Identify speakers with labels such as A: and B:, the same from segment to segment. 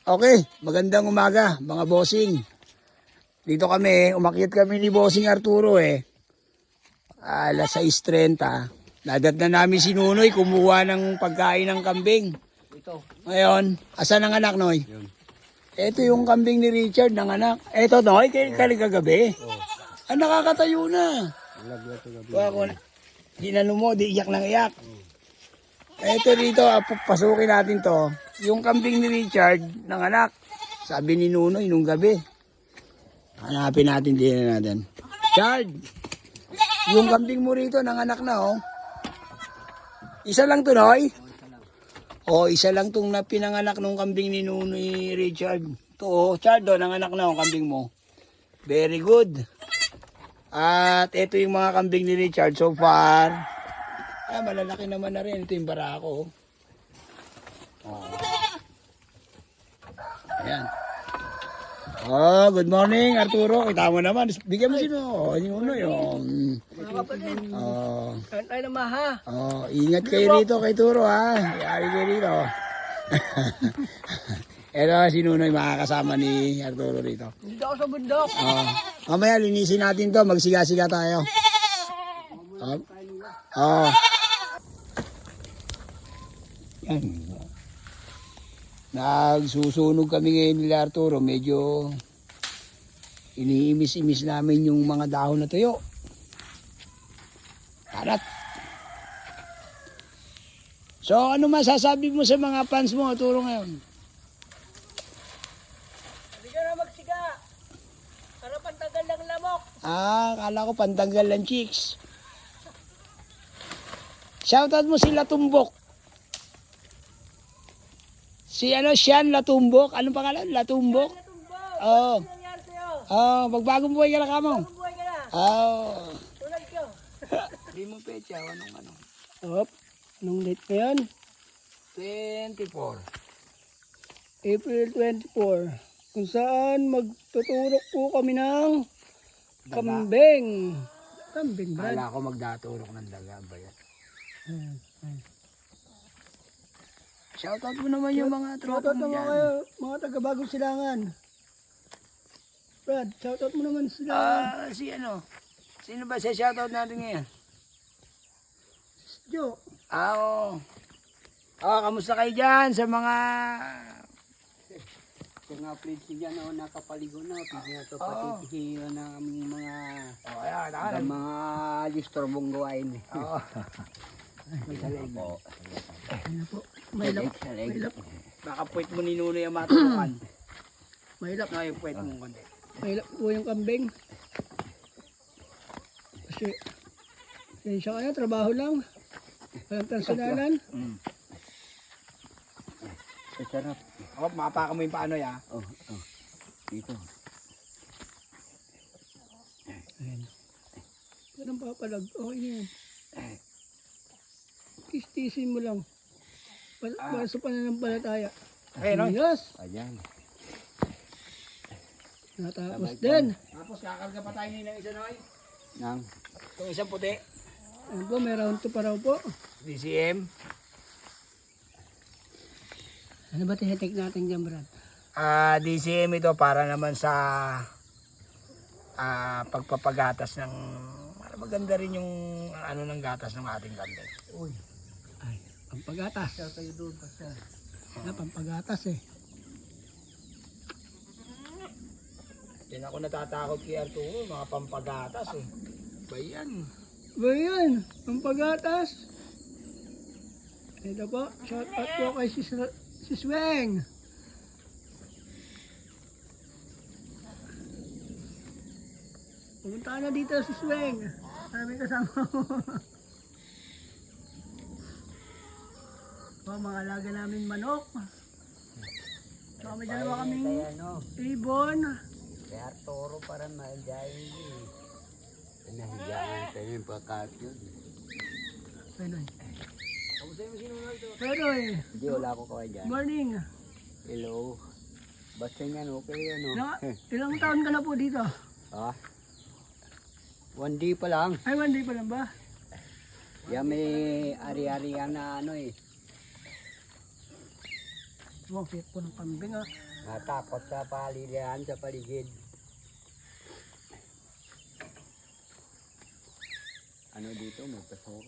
A: Okay, magandang umaga mga bossing. Dito kami, umakyat kami ni bossing Arturo eh. Alas 6.30. Nadat na namin si Nunoy kumuha ng pagkain ng kambing.
B: Ito.
A: Ngayon, asan ang anak, Noy? Ito yung kambing ni Richard ng anak. Ito, Noy, kay kagabi. Ah, nakakatayo na. Ko na. Ginano mo, di iyak ng iyak. Ito dito, ah, pasukin natin to. Yung kambing ni Richard ng anak. Sabi ni Nunoy nung gabi. Hanapin natin, din natin. Richard, yung kambing mo rito ng anak na, oh. Isa lang to, Noy? O, isa lang tong na pinanganak nung kambing ni Nunoy Richard. To, oh, Chard, oh, nanganak na ang kambing mo. Very good. At ito yung mga kambing ni Richard so far. Ah, malalaki naman na rin. Ito yung barako. Oh. Ayan. Oh, good morning Arturo. Kita mo naman. Bigyan mo sino. Oh, yung uno yung. Oh.
B: Tayo ng maha.
A: Oh, ingat kayo rito kay Turo ha. Yari kayo rito. Ito si Nunoy makakasama ni Arturo rito.
B: Dito ako sa bundok.
A: Oh, mamaya linisin natin to, magsiga-siga tayo. Oh. oh. Yan. Nagsusunog kami ngayon nila Arturo, medyo iniimis-imis namin yung mga dahon na tuyo. Karat. So, ano masasabi mo sa mga fans mo, Arturo, ngayon?
B: Hindi ka na magsiga. Para pantagal ng lamok.
A: Ah, kala ko pantanggal ng chicks. Shoutout mo si Latumbok. Si ano, Sian Latumbok. Anong pangalan? Latumbok?
B: Tumbok.
A: Oo.
B: Ano nangyari sa'yo?
A: Oh, magbagong buhay ka na kamo.
B: Buhay ka na.
A: Oh.
B: Tulad ko.
A: Hindi mo pecha, anong ano?
B: Op. Anong date pa yan?
A: 24.
B: April 24. Kung saan magtuturok po kami ng kambing. Kambing, Brad.
A: Kala ko magdaturok ng daga ba yan?
B: Hmm.
A: Shoutout mo naman yung mga tropa
B: Shoutout
A: mo
B: naman
A: dyan.
B: kayo, mga taga-bagong silangan. Brad, shoutout mo naman sila.
A: Ah, si ano? Sino ba sa shoutout natin ngayon?
B: Jo,
A: Ah, oo. Ah, kamusta kayo dyan sa mga...
C: Sa nga plates niya na nakapaligo na, pwede na ito
A: Oo.
C: patitihiyo na aming mga
A: Oh, ayan,
C: ang mga listorbong gawain.
A: Oo.
B: may lap,
C: Salig.
B: May lap,
A: Baka puwet mo ni Nuno yung matulungan.
B: may lap,
A: no, yung puwet mo konti.
B: may lap po yung kambing. Kasi, sensya ka na, trabaho lang. Walang personalan.
A: Mm.
C: Masarap.
A: Ako, makapaka mo yung paano ya.
C: Oh, oh. Dito.
B: Ayan. Yan ang papalag. Okay na yan. Kistisin mo lang. Para, para sa pananampalataya.
A: Eh, no?
B: Yes!
C: Ayan.
B: Natapos din.
A: Tapos kakarga pa tayo ng isa noy.
C: Nang
A: Itong isang puti.
B: Ayan po, may round 2 pa raw po.
A: DCM.
B: Ano ba tinitik natin dyan, Brad?
A: Ah, DCM ito para naman sa ah pagpapagatas ng para maganda rin yung ano ng gatas ng ating kambing.
B: Uy. Pampagatas. Siya kayo doon pa siya. Wala, pampagatas eh.
A: Yan ako natatakot kay Arturo, mga pampagatas eh. Ba yan?
B: Ba yan? Pampagatas. Ito po, shout out po kay Sis, Sis Weng. Pumunta na dito, Sis Weng. Marami kasama mo. Oh, mga alaga namin manok. So, may dalawa kaming
C: ano,
B: ibon.
C: kaya toro para ma-enjoy yun. Pinahigaan tayo yung pagkakyon.
B: Penoy. Penoy,
C: Hindi, wala ko kaway dyan.
B: morning.
C: Hello. Basta yan, okay yan, no?
B: Ilang, ilang taon ka na po dito?
C: Ah. One day pa lang.
B: Ay, one day pa lang ba?
C: Yan may ari-arian na ano eh.
B: Oh, cute po ng kambing ah.
C: Natakot sa palilihan sa paligid. Ano dito, magpasok.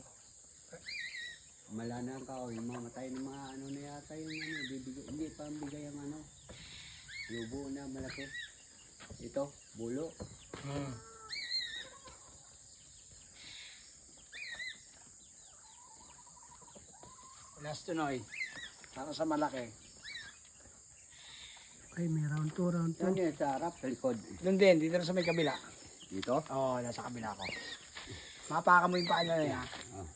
C: Mala na ang kaoy, mamatay ng mga ano na yata yung ano, bibigay, hindi pa ang bigay ang ano. Lubo na malaki. Ito, bulo.
A: Hmm. Last tunoy. Para sa malaki.
B: Ay, may round 2, round 2.
C: Saan yun sa harap, sa likod?
A: Doon din, dito na sa may kabila.
C: Dito?
A: Oo, oh, nasa kabila ko. Mapaka mo yung paa na yan.
C: Ah.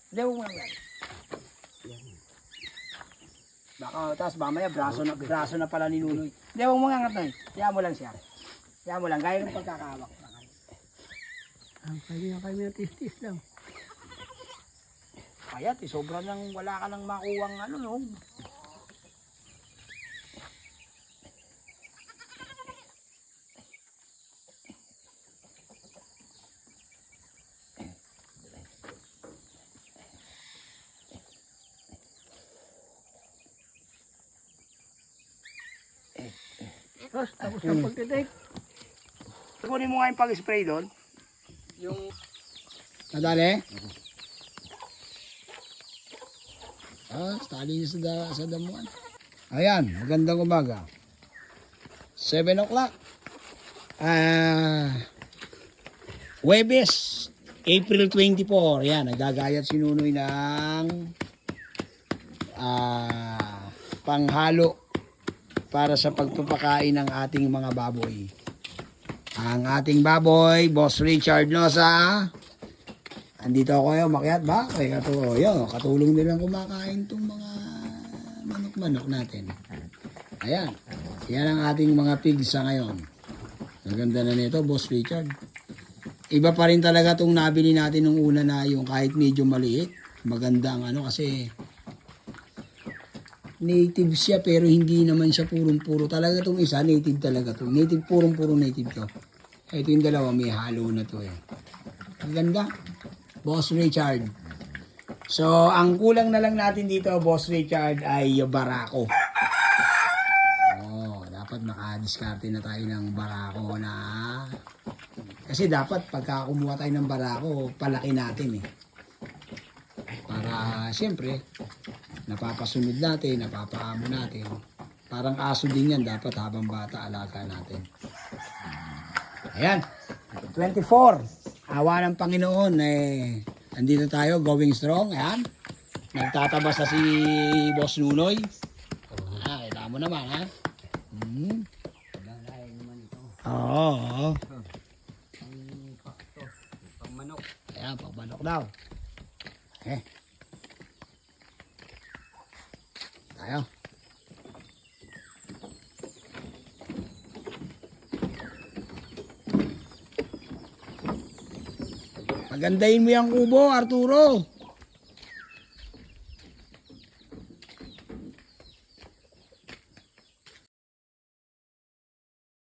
A: Hindi, huwag mo lang yan. Baka, tapos mamaya, braso na, braso na pala ni Nunoy. Hindi, huwag mo nga ngatay. Kaya mo lang siya. Kaya mo lang, gaya ng pagkakahawak.
B: Ang kanya kanya tis-tis lang.
A: Kaya, eh, sobrang nang wala ka nang makuwang ano, no?
B: Tapos, tapos ang pagtitik.
A: Kunin mo nga yung pag-spray doon.
C: Yung
A: Nadali? Ah, tali niya sa, da, sa damuan. Ayan, magandang umaga. 7 o'clock. Ah, Webes, April 24. Yan, nagagayat si Nunoy ng ah, panghalo para sa pagpapakain ng ating mga baboy. Ang ating baboy, Boss Richard Nosa, Andito ako ngayon, makiat ba? Kaya katulong, yun, katulong nilang kumakain itong mga manok-manok natin. Ayan, yan ang ating mga pigs sa ngayon. Ang ganda na nito, Boss Richard. Iba pa rin talaga itong nabili natin nung una na yung kahit medyo maliit. Maganda ang ano kasi native siya pero hindi naman siya purong-puro. Talaga itong isa, native talaga to. Native, purong-puro native to. Ito yung dalawa, may halo na to eh. Ang ganda. Boss Richard. So, ang kulang na lang natin dito, Boss Richard, ay barako. Oh, dapat makadiskarte na tayo ng barako na... Kasi dapat pagka kumuha tayo ng barako, palaki natin eh. Para, siyempre, napapasunod natin, napapaamo natin. Parang aso din yan, dapat habang bata, alaga natin. Ayan, 24. Awa ng Panginoon, eh, andito tayo, going strong. Ayan. Nagtatabas na si Boss Nunoy. Ah, kita mo naman, ha? Hmm. Oo, oo.
C: Pang manok.
A: Ayan, pagbanok daw. Eh. Tayo. Pagandahin mo yung kubo, Arturo.